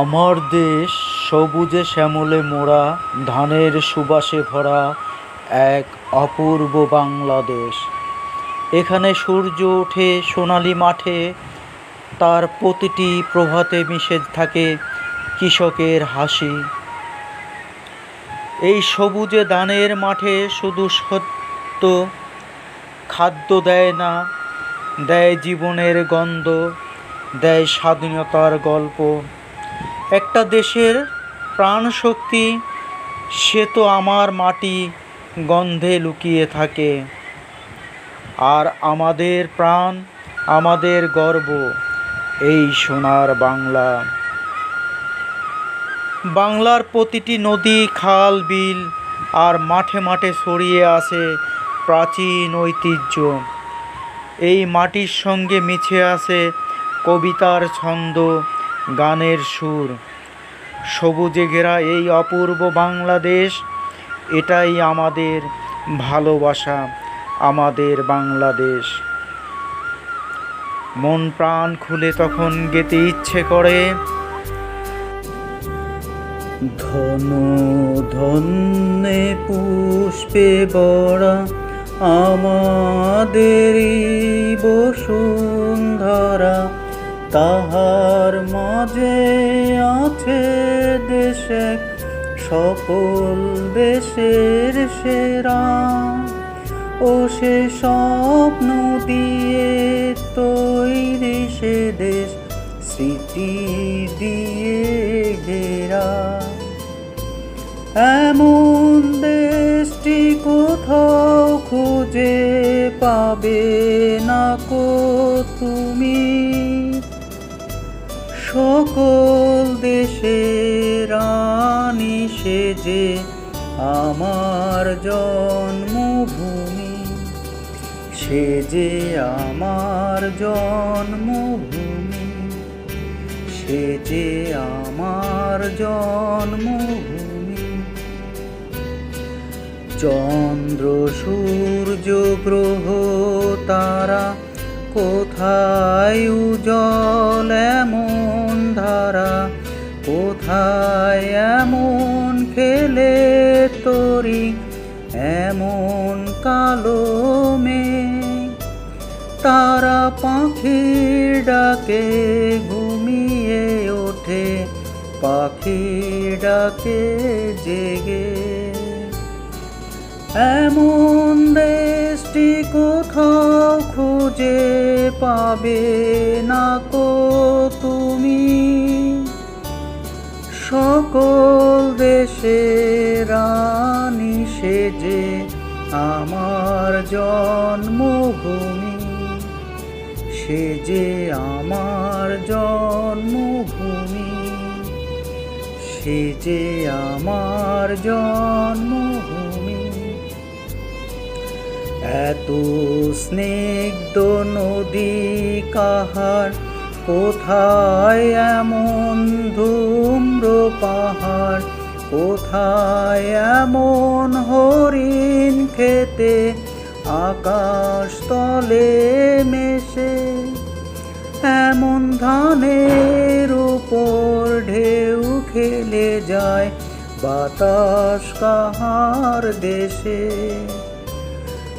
আমার দেশ সবুজে শ্যামলে মোড়া, ধানের সুবাসে ভরা এক অপূর্ব বাংলাদেশ। এখানে সূর্য ওঠে সোনালি মাঠে, তার প্রতিটি প্রভাতে মিশে থাকে কৃষকের হাসি। এই সবুজে দানের মাঠে শুধু সত্য, খাদ্য দেয় না, দেয় জীবনের গন্ধ, দেয় স্বাধীনতার গল্প। একটা দেশের প্রাণশক্তি, সে তো আমার মাটি গন্ধে লুকিয়ে থাকে। আর আমাদের প্রাণ, আমাদের গর্ব, এই সোনার বাংলা। বাংলার প্রতিটি নদী, খাল, বিল আর মাঠে মাঠে ছড়িয়ে আছে প্রাচীন ঐতিহ্য। এই মাটির সঙ্গে মিছে আছে কবিতার ছন্দ গানের সুর। সবুজে ঘেরা এই অপূর্ব বাংলাদেশ, এটাই আমাদের ভালোবাসা, আমাদের বাংলাদেশ। মন প্রাণ খুলে তখন গেতে ইচ্ছে করে। ধন, ধন্যে পুষ্পে বড়া আমাদেরই বসুন্ধরা, তাহার মাঝে আছে দেশে সকল দেশের সেরা। ও সে স্বপ্ন দিয়ে তৈরি সে দেশ, স্মৃতি দিয়ে ঘেরা। এমন দেশটি কোথাও খুঁজে পাবে না কো তুমি? সকল দেশে রানী সেজে আমার জন্মভূমি। সে যে আমার জন্মভূমি। সে যে আমার জন্মভূমি। চন্দ্র, সূর্য, গ্রহ, তারা কোথায় উজল ধারা কোথায় এমন খেলে তরি, এমন কালো মে তারা পাখির ডাকে ঘুমিয়ে ওঠে, পাখির ডাকে জেগে। এমন দেশটি কোথাও খুঁজে পাবে না কো তুমি? সকল দেশে রানী সেজে আমার জন্মভূমি। সে যে আমার জন্মভূমি। সে যে আমার জন্মভূমি। এত স্নিগ্ধ নদী কাহার কোথায় এমন ধূম্র পাহাড়? কোথায় এমন হরিণ খেতে? আকাশ তলে মেশে এমন ধানের উপর ঢেউ খেলে যায় বাতাস কাহার দেশে।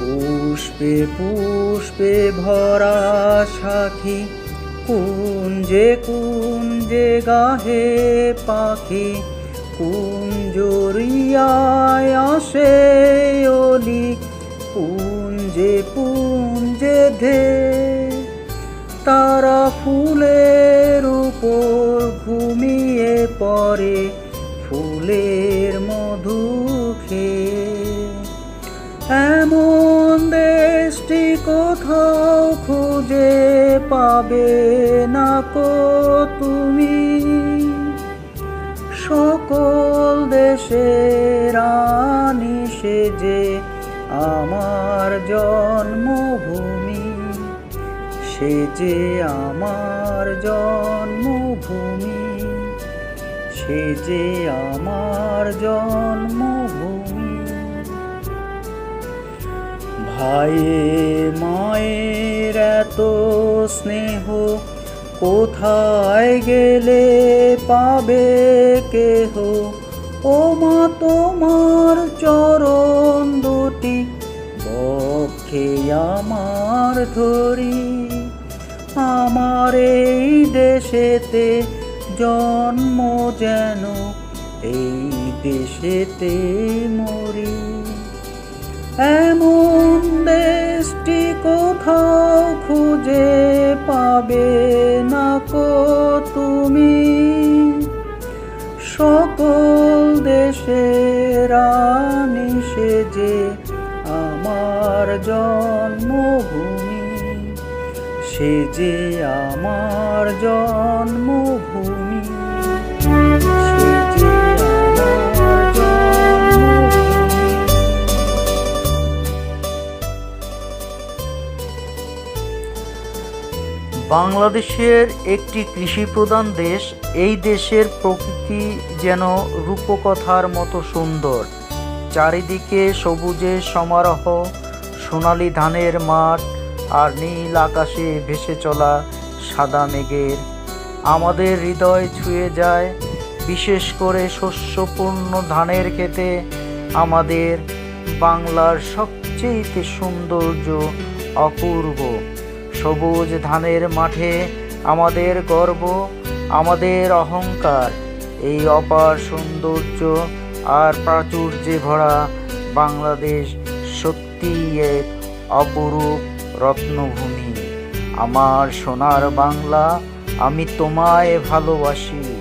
পুষ্পে পুষ্পে ভরা সাখী কুঞ্জে কুঞ্জে গাহে পাখি কুঞ্জরিয়ায় আসে অলি পুঞ্জে পুঞ্জে ধে, তারা ফুলের উপর ঘুমিয়ে পড়ে, ফুলের পাবে না কো তুমি? সকল দেশে রানী সেজে আমার জন্মভূমি। সে যে আমার জন্মভূমি। সে যে আমার জন্মভূমি। ভাই মায়ের স্নেহ কোথায় গেলে পাবে কেহ? ও মা, তোমার চরণ দুটি বক্ষে আমার ধরি। আমার এই দেশেতে জন্ম যেন, এই দেশেতে মরি। এমন দেশটি কোথাও খুঁজে পাবে না কো তুমি। সকল দেশের সে যে আমার জন্মভূমি। সে যে আমার জন্মভূমি। বাংলাদেশের একটি কৃষি প্রধান দেশ, এই দেশের প্রকৃতি যেন রূপকথার মতো সুন্দর। চারিদিকে সবুজের সমারোহ, সোনালি ধানের মাঠ আর নীল আকাশে ভেসে চলা সাদা মেঘের। আমাদের হৃদয় ছুঁয়ে যায়, বিশেষ করে শস্যপূর্ণ ধানের খেতে আমাদের বাংলার সবচেয়ে সৌন্দর্য অপূর্ব। সবুজ ধানের মাঠে আমাদের গর্ব, আমাদের অহংকার। এই অপার সৌন্দর্য আর প্রাচুর্যে ভরা বাংলাদেশ সত্যি এক অপরূপ রত্নভূমি। আমার সোনার বাংলা আমি তোমায় ভালোবাসি।